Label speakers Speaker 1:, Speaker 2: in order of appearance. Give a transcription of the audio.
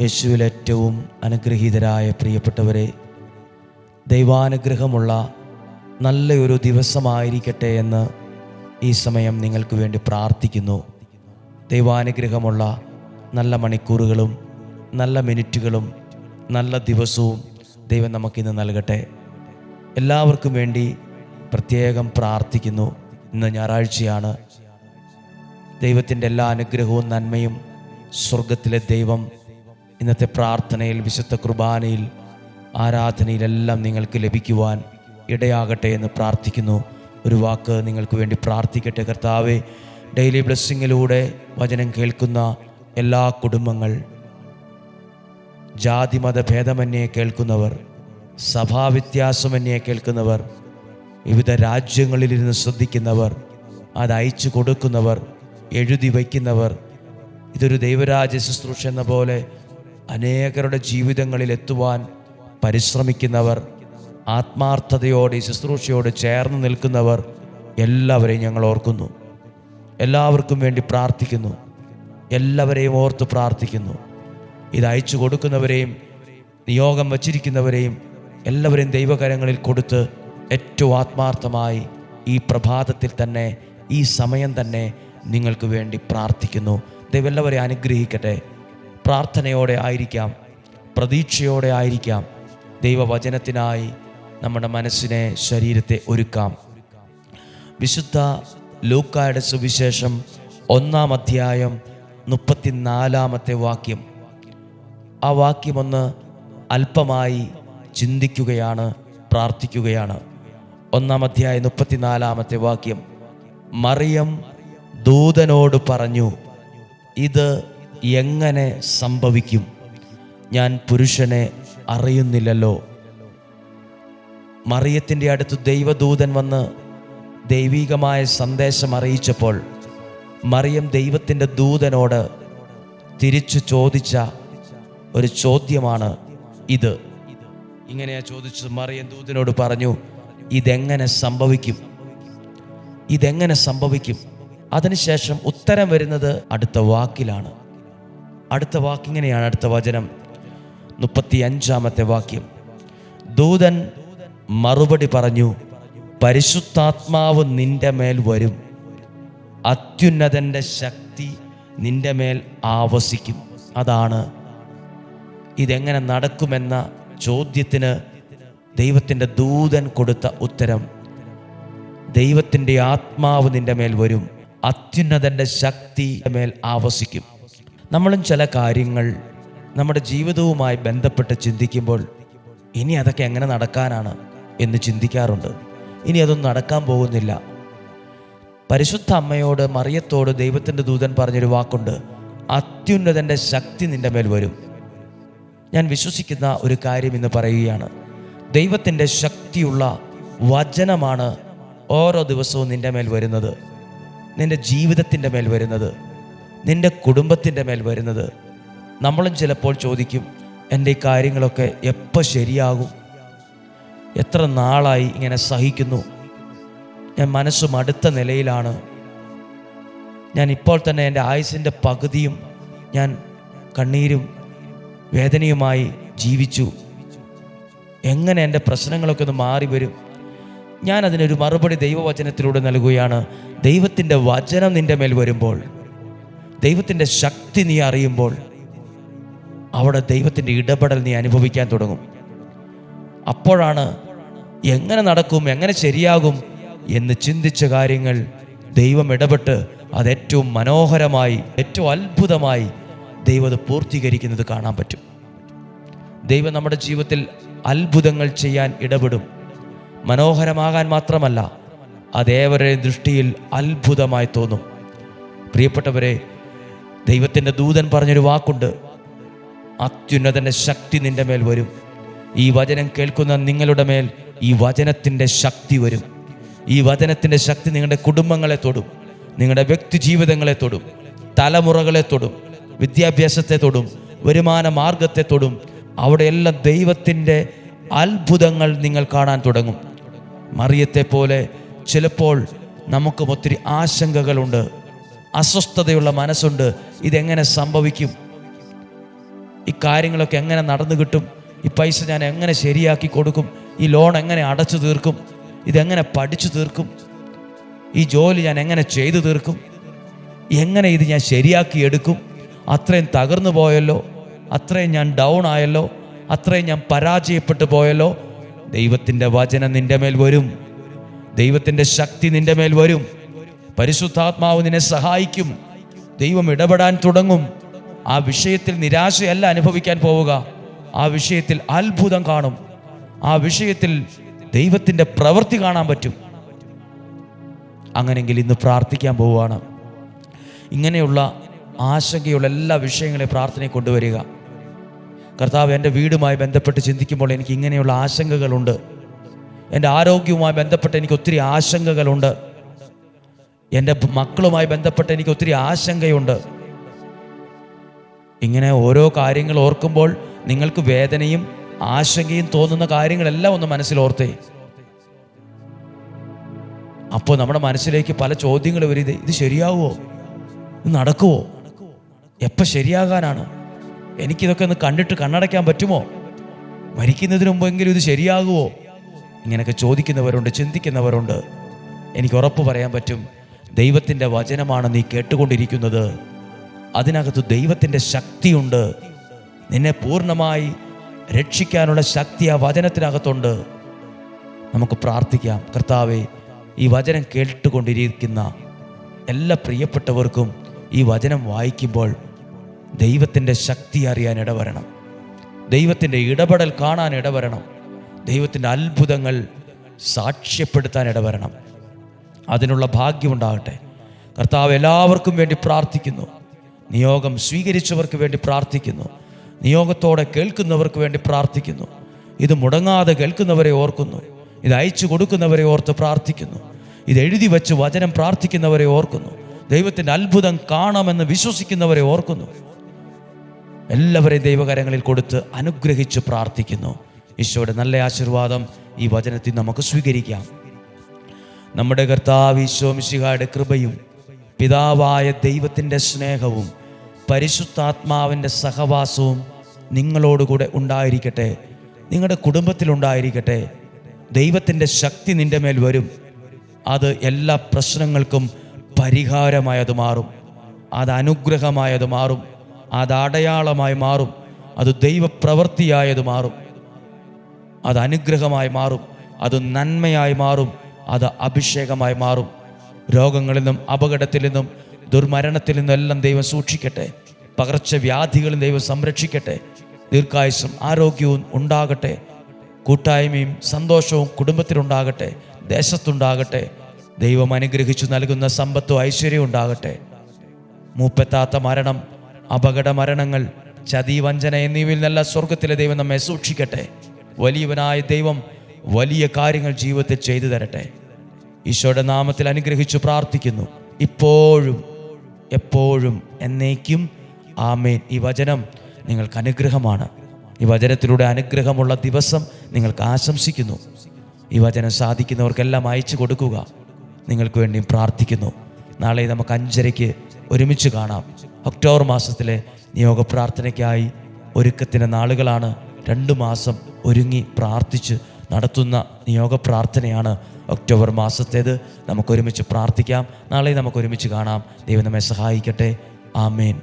Speaker 1: യേശുവിൽ ഏറ്റവും അനുഗ്രഹീതരായ പ്രിയപ്പെട്ടവരെ ദൈവാനുഗ്രഹമുള്ള നല്ലൊരു ദിവസമായിരിക്കട്ടെ എന്ന് ഈ സമയം നിങ്ങൾക്ക് വേണ്ടി പ്രാർത്ഥിക്കുന്നു. ദൈവാനുഗ്രഹമുള്ള നല്ല മണിക്കൂറുകളും നല്ല മിനിറ്റുകളും നല്ല ദിവസവും ദൈവം നമുക്കിന്ന് നൽകട്ടെ. എല്ലാവർക്കും വേണ്ടി പ്രത്യേകം പ്രാർത്ഥിക്കുന്നു. ഇന്ന് ഞായറാഴ്ചയാണ്. ദൈവത്തിന്റെ എല്ലാ അനുഗ്രഹവും നന്മയും സ്വർഗത്തിലെ ദൈവം ഇന്നത്തെ പ്രാർത്ഥനയിൽ വിശുദ്ധ കുർബാനയിൽ ആരാധനയിലെല്ലാം നിങ്ങൾക്ക് ലഭിക്കുവാൻ ഇടയാകട്ടെ എന്ന് പ്രാർത്ഥിക്കുന്നു. ഒരു വാക്ക് നിങ്ങൾക്ക് വേണ്ടി പ്രാർത്ഥിക്കട്ടെ കർത്താവെ. ഡെയിലി ബ്ലെസ്സിങ്ങിലൂടെ വചനം കേൾക്കുന്ന എല്ലാ കുടുംബങ്ങൾ ജാതി ജാതിമത ഭേദമന്യേ കേൾക്കുന്നവർ സഭാവ്യത്യാസമന്യേ കേൾക്കുന്നവർ വിവിധ രാജ്യങ്ങളിലിരുന്ന് ശ്രദ്ധിക്കുന്നവർ അത് അയച്ചു കൊടുക്കുന്നവർ എഴുതി വയ്ക്കുന്നവർ ഇതൊരു ദൈവരാജ്യ ശുശ്രൂഷ എന്ന പോലെ അനേകരുടെ ജീവിതങ്ങളിൽ എത്തുവാൻ പരിശ്രമിക്കുന്നവർ ആത്മാർത്ഥതയോടെ ശുശ്രൂഷയോട് ചേർന്ന് നിൽക്കുന്നവർ എല്ലാവരെയും ഞങ്ങൾ ഓർക്കുന്നു. എല്ലാവർക്കും വേണ്ടി പ്രാർത്ഥിക്കുന്നു. എല്ലാവരെയും ഓർത്ത് പ്രാർത്ഥിക്കുന്നു. ഇത് അയച്ചു കൊടുക്കുന്നവരെയും നിയോഗം വച്ചിരിക്കുന്നവരെയും എല്ലാവരെയും ദൈവകരങ്ങളിൽ കൊടുത്ത് ഏറ്റവും ആത്മാർത്ഥമായി ഈ പ്രഭാതത്തിൽ തന്നെ ഈ സമയം തന്നെ നിങ്ങൾക്ക് വേണ്ടി പ്രാർത്ഥിക്കുന്നു. ദൈവം എല്ലാവരെയും അനുഗ്രഹിക്കട്ടെ. പ്രാർത്ഥനയോടെ ആയിരിക്കാം പ്രതീക്ഷയോടെ ആയിരിക്കാം. ദൈവവചനത്തിനായി നമ്മുടെ മനസ്സിനെ ശരീരത്തെ ഒരുക്കാം. വിശുദ്ധ ലൂക്കായുടെ സുവിശേഷം ഒന്നാം അധ്യായം മുപ്പത്തിനാലാമത്തെ വാക്യം. ആ വാക്യമൊന്ന് അല്പമായി ചിന്തിക്കുകയാണ് പ്രാർത്ഥിക്കുകയാണ്. ഒന്നാം അധ്യായം മുപ്പത്തിനാലാമത്തെ വാക്യം. മറിയം ദൂതനോട് പറഞ്ഞു ഇത് എങ്ങനെ സംഭവിക്കും? ഞാൻ പുരുഷനെ അറിയുന്നില്ലല്ലോ. മറിയത്തിന്റെ അടുത്ത് ദൈവദൂതൻ വന്ന് ദൈവികമായ സന്ദേശം അറിയിച്ചപ്പോൾ മറിയം ദൈവത്തിന്റെ ദൂതനോട് തിരിച്ചു ചോദിച്ച ഒരു ചോദ്യമാണ് ഇത്. ഇങ്ങനെയാ ചോദിച്ചത്. മറിയം ദൂതനോട് പറഞ്ഞു ഇതെങ്ങനെ സംഭവിക്കും? ഇതെങ്ങനെ സംഭവിക്കും? അതിനുശേഷം ഉത്തരം വരുന്നത് അടുത്ത വാക്കിലാണ്. അടുത്ത വാക്കിങ്ങനെയാണ് അടുത്ത വചനം. മുപ്പത്തി അഞ്ചാമത്തെ വാക്യം. ദൂതൻ മറുപടി പറഞ്ഞു പരിശുദ്ധാത്മാവ് നിന്റെ മേൽ വരും. അത്യുന്നതന്റെ ശക്തി നിന്റെ മേൽ ആവസിക്കും. അതാണ് ഇതെങ്ങനെ നടക്കുമെന്ന ചോദ്യത്തിന് ദൈവത്തിന്റെ ദൂതൻ കൊടുത്ത ഉത്തരം. ദൈവത്തിന്റെ ആത്മാവ് നിന്റെ മേൽ വരും. അത്യുന്നതന്റെ ശക്തി മേൽ ആവസിക്കും. നമ്മളും ചില കാര്യങ്ങൾ നമ്മുടെ ജീവിതവുമായി ബന്ധപ്പെട്ട് ചിന്തിക്കുമ്പോൾ ഇനി അതൊക്കെ എങ്ങനെ നടക്കാനാണ് എന്ന് ചിന്തിക്കാറുണ്ട്. ഇനി അതൊന്നും നടക്കാൻ പോകുന്നില്ല. പരിശുദ്ധ അമ്മയോട് മറിയത്തോട് ദൈവത്തിന്റെ ദൂതൻ പറഞ്ഞൊരു വാക്കുണ്ട്. അത്യുന്നതന്റെ ശക്തി നിന്റെ മേൽ വരും. ഞാൻ വിശ്വസിക്കുന്ന ഒരു കാര്യം ഇന്ന് പറയുകയാണ്. ദൈവത്തിന്റെ ശക്തിയുള്ള വചനമാണ് ഓരോ ദിവസവും നിന്റെ മേൽ വരുന്നത്. നിന്റെ ജീവിതത്തിന്റെ മേൽ വരുന്നത്. നിന്റെ കുടുംബത്തിന്റെ മേൽ വരുന്നത്. നമ്മളും ചിലപ്പോൾ ചോദിക്കും എന്റെ ഈ കാര്യങ്ങളൊക്കെ എപ്പോൾ ശരിയാകും? എത്ര നാളായി ഇങ്ങനെ സഹിക്കുന്നു? ഞാൻ മനസ്സും അടുത്ത നിലയിലാണ്. ഞാൻ ഇപ്പോൾ തന്നെ എന്റെ ആയുസിന്റെ പകുതിയും ഞാൻ കണ്ണീരും വേദനയുമായി ജീവിച്ചു. എങ്ങനെ എന്റെ പ്രശ്നങ്ങളൊക്കെ ഒന്ന് മാറി വരും? ഞാൻ അതിനൊരു മറുപടി ദൈവവചനത്തിലൂടെ നൽകുകയാണ്. ദൈവത്തിന്റെ വചനം നിന്റെ മേൽ വരുമ്പോൾ ദൈവത്തിന്റെ ശക്തി നീ അറിയുമ്പോൾ അവിടെ ദൈവത്തിന്റെ ഇടപെടൽ നീ അനുഭവിക്കാൻ തുടങ്ങും. അപ്പോഴാണ് എങ്ങനെ നടക്കും എങ്ങനെ ശരിയാകും എന്ന് ചിന്തിച്ച കാര്യങ്ങൾ ദൈവം ഇടപെട്ട് അത് ഏറ്റവും മനോഹരമായി ഏറ്റവും അത്ഭുതമായി ദൈവം അത് പൂർത്തീകരിക്കുന്നത് കാണാൻ പറ്റും. ദൈവം നമ്മുടെ ജീവിതത്തിൽ അത്ഭുതങ്ങൾ ചെയ്യാൻ ഇടപെടും. മനോഹരമാകാൻ മാത്രമല്ല അതേവരുടെ ദൃഷ്ടിയിൽ അത്ഭുതമായി തോന്നും. പ്രിയപ്പെട്ടവരെ ദൈവത്തിന്റെ ദൂതൻ പറഞ്ഞൊരു വാക്കുണ്ട്. അത്യുന്നതന്റെ ശക്തി നിന്റെ മേൽ വരും. ഈ വചനം കേൾക്കുന്ന നിങ്ങളുടെ മേൽ ഈ വചനത്തിന്റെ ശക്തി വരും. ഈ വചനത്തിന്റെ ശക്തി നിങ്ങളുടെ കുടുംബങ്ങളെ തൊടും. നിങ്ങളുടെ വ്യക്തി ജീവിതങ്ങളെ തൊടും. തലമുറകളെ തൊടും. വിദ്യാഭ്യാസത്തെ തൊടും. വരുമാന മാർഗത്തെ തൊടും. അവിടെയെല്ലാം ദൈവത്തിന്റെ അത്ഭുതങ്ങൾ നിങ്ങൾ കാണാൻ തുടങ്ങും. മറിയത്തെ പോലെ ചിലപ്പോൾ നമുക്കും ഒത്തിരി ആശങ്കകളുണ്ട്. അസ്വസ്ഥതയുള്ള മനസ്സുണ്ട്. ഇതെങ്ങനെ സംഭവിക്കും? ഈ കാര്യങ്ങളൊക്കെ എങ്ങനെ നടന്നു കിട്ടും? ഈ പൈസ ഞാൻ എങ്ങനെ ശരിയാക്കി കൊടുക്കും? ഈ ലോൺ എങ്ങനെ അടച്ചു തീർക്കും? ഇതെങ്ങനെ പഠിച്ചു തീർക്കും? ഈ ജോലി ഞാൻ എങ്ങനെ ചെയ്തു തീർക്കും? എങ്ങനെ ഇത് ഞാൻ ശരിയാക്കി എടുക്കും? അത്രയും തകർന്നു പോയല്ലോ? അത്രയും ഞാൻ ഡൗൺ ആയല്ലോ? അത്രയും ഞാൻ പരാജയപ്പെട്ടു പോയല്ലോ? ദൈവത്തിന്റെ വചനം നിന്റെ മേൽ വരും. ദൈവത്തിന്റെ ശക്തി നിന്റെ മേൽ വരും. പരിശുദ്ധാത്മാവ് നിന്നെ സഹായിക്കും. ദൈവം ഇടപെടാൻ തുടങ്ങും. ആ വിഷയത്തിൽ നിരാശയല്ല അനുഭവിക്കാൻ പോവുക. ആ വിഷയത്തിൽ അത്ഭുതം കാണും. ആ വിഷയത്തിൽ ദൈവത്തിന്റെ പ്രവൃത്തി കാണാൻ പറ്റും. അങ്ങനെങ്കിൽ ഇന്ന് പ്രാർത്ഥിക്കാൻ പോവുകയാണ്. ഇങ്ങനെയുള്ള ആശങ്കയുള്ള എല്ലാ വിഷയങ്ങളെയും പ്രാർത്ഥനയെ കൊണ്ടുവരിക. കർത്താവ് എന്റെ വീടുമായി ബന്ധപ്പെട്ട് ചിന്തിക്കുമ്പോൾ എനിക്ക് ഇങ്ങനെയുള്ള ആശങ്കകളുണ്ട്. എന്റെ ആരോഗ്യവുമായി ബന്ധപ്പെട്ട് എനിക്ക് ഒത്തിരി ആശങ്കകളുണ്ട്. എന്റെ മക്കളുമായി ബന്ധപ്പെട്ട് എനിക്ക് ഒത്തിരി ആശങ്കയുണ്ട്. ഇങ്ങനെ ഓരോ കാര്യങ്ങൾ ഓർക്കുമ്പോൾ നിങ്ങൾക്ക് വേദനയും ആശങ്കയും തോന്നുന്ന കാര്യങ്ങളെല്ലാം ഒന്ന് മനസ്സിൽ ഓർത്തേ. അപ്പോൾ നമ്മുടെ മനസ്സിലേക്ക് പല ചോദ്യങ്ങൾ വരും. ഇത് ശരിയാവുമോ ഇത് നടക്കുമോ എപ്പോൾ ശരിയാകാനാണ്? എനിക്കിതൊക്കെ ഒന്ന് കണ്ടിട്ട് കണ്ണടയ്ക്കാൻ പറ്റുമോ? മരിക്കുന്നതിന് മുമ്പെങ്കിലും ഇത് ശരിയാകുമോ ഇങ്ങനെയൊക്കെ ചോദിക്കുന്നവരുണ്ട് ചിന്തിക്കുന്നവരുണ്ട്. എനിക്ക് ഉറപ്പ് പറയാൻ പറ്റും. ദൈവത്തിന്റെ വചനമാണ് നീ കേട്ടുകൊണ്ടിരിക്കുന്നത്. അതിനകത്ത് ദൈവത്തിന്റെ ശക്തിയുണ്ട്. നിന്നെ പൂർണമായി രക്ഷിക്കാനുള്ള ശക്തി ആ വചനത്തിനകത്തുണ്ട്. നമുക്ക് പ്രാർത്ഥിക്കാം. കർത്താവെ ഈ വചനം കേട്ടുകൊണ്ടിരിക്കുന്ന എല്ലാ പ്രിയപ്പെട്ടവർക്കും ഈ വചനം വായിക്കുമ്പോൾ ദൈവത്തിന്റെ ശക്തി അറിയാൻ ഇടവരണം. ദൈവത്തിന്റെ ഇടപെടൽ കാണാൻ ഇടവരണം. ദൈവത്തിന്റെ അത്ഭുതങ്ങൾ സാക്ഷ്യപ്പെടുത്താൻ ഇടവരണം. അതിനുള്ള ഭാഗ്യമുണ്ടാകട്ടെ. കർത്താവ് എല്ലാവർക്കും വേണ്ടി പ്രാർത്ഥിക്കുന്നു. നിയോഗം സ്വീകരിച്ചവർക്ക് വേണ്ടി പ്രാർത്ഥിക്കുന്നു. നിയോഗത്തോടെ കേൾക്കുന്നവർക്ക് വേണ്ടി പ്രാർത്ഥിക്കുന്നു. ഇത് മുടങ്ങാതെ കേൾക്കുന്നവരെ ഓർക്കുന്നു. ഇത് അയച്ചു കൊടുക്കുന്നവരെ ഓർത്ത് പ്രാർത്ഥിക്കുന്നു. ഇത് എഴുതി വെച്ച് വചനം പ്രാർത്ഥിക്കുന്നവരെ ഓർക്കുന്നു. ദൈവത്തിന്റെ അത്ഭുതം കാണാമെന്ന് വിശ്വസിക്കുന്നവരെ ഓർക്കുന്നു. എല്ലാവരെയും ദൈവകരങ്ങളിൽ കൊടുത്ത് അനുഗ്രഹിച്ച് പ്രാർത്ഥിക്കുന്നു. ഈശോയുടെ നല്ല ആശീർവാദം ഈ വചനത്തിൽ നമുക്ക് സ്വീകരിക്കാം. നമ്മുടെ കർത്താവ് ഈശോമിശിഹായുടെ കൃപയും പിതാവായ ദൈവത്തിന്റെ സ്നേഹവും പരിശുദ്ധാത്മാവിന്റെ സഹവാസവും നിങ്ങളോടുകൂടെ ഉണ്ടായിരിക്കട്ടെ. നിങ്ങളുടെ കുടുംബത്തിലുണ്ടായിരിക്കട്ടെ ദൈവത്തിന്റെ ശക്തി നിന്റെ മേൽ വരും. അത് എല്ലാ പ്രശ്നങ്ങൾക്കും പരിഹാരമായത് മാറും. അത് അനുഗ്രഹമായത് മാറും. അത് അടയാളമായി മാറും. അത് ദൈവപ്രവൃത്തിയായത് മാറും. അത് അനുഗ്രഹമായി മാറും. അത് നന്മയായി മാറും. അത് അഭിഷേകമായി മാറും. രോഗങ്ങളിൽ നിന്നും അപകടത്തിൽ നിന്നും ദുർമരണത്തിൽ നിന്നും എല്ലാം ദൈവം സൂക്ഷിക്കട്ടെ. പകർച്ചവ്യാധികളും ദൈവം സംരക്ഷിക്കട്ടെ. ദീർഘായുസും ആരോഗ്യവും ഉണ്ടാകട്ടെ. കൂട്ടായ്മയും സന്തോഷവും കുടുംബത്തിലുണ്ടാകട്ടെ. ദേശത്തുണ്ടാകട്ടെ. ദൈവം അനുഗ്രഹിച്ചു നൽകുന്ന സമ്പത്തും ഐശ്വര്യവും ഉണ്ടാകട്ടെ. മൂപ്പെത്താത്ത മരണം അപകട മരണങ്ങൾ ചതി വഞ്ചന എന്നിവയിൽ നല്ല സ്വർഗത്തിലെ ദൈവം നമ്മെ സൂക്ഷിക്കട്ടെ. വലിയവനായ ദൈവം വലിയ കാര്യങ്ങൾ ജീവിതത്തിൽ ചെയ്തു തരട്ടെ. ഈശോയുടെ നാമത്തിൽ അനുഗ്രഹിച്ചു പ്രാർത്ഥിക്കുന്നു. ഇപ്പോഴും എപ്പോഴും എന്നേക്കും ആമേൻ. ഈ വചനം നിങ്ങൾക്ക് അനുഗ്രഹമാണ്. ഈ വചനത്തിലൂടെ അനുഗ്രഹമുള്ള ദിവസം നിങ്ങൾക്ക് ആശംസിക്കുന്നു. ഈ വചനം സാധിക്കുന്നവർക്കെല്ലാം അയച്ചു കൊടുക്കുക. നിങ്ങൾക്ക് വേണ്ടിയും പ്രാർത്ഥിക്കുന്നു. നാളെ നമുക്ക് അഞ്ചരയ്ക്ക് ഒരുമിച്ച് കാണാം. ഒക്ടോബർ മാസത്തിലെ നിയോഗ പ്രാർത്ഥനയ്ക്കായി ഒരുക്കത്തിന്റെ നാളുകളാണ്. രണ്ട് മാസം ഒരുങ്ങി പ്രാർത്ഥിച്ച് നടത്തുന്ന നിയോഗ പ്രാർത്ഥനയാണ് ഒക്ടോബർ മാസത്തേത്. നമുക്കൊരുമിച്ച് പ്രാർത്ഥിക്കാം. നാളെ നമുക്കൊരുമിച്ച് കാണാം. ദൈവം നമ്മെ സഹായിക്കട്ടെ. ആമേൻ.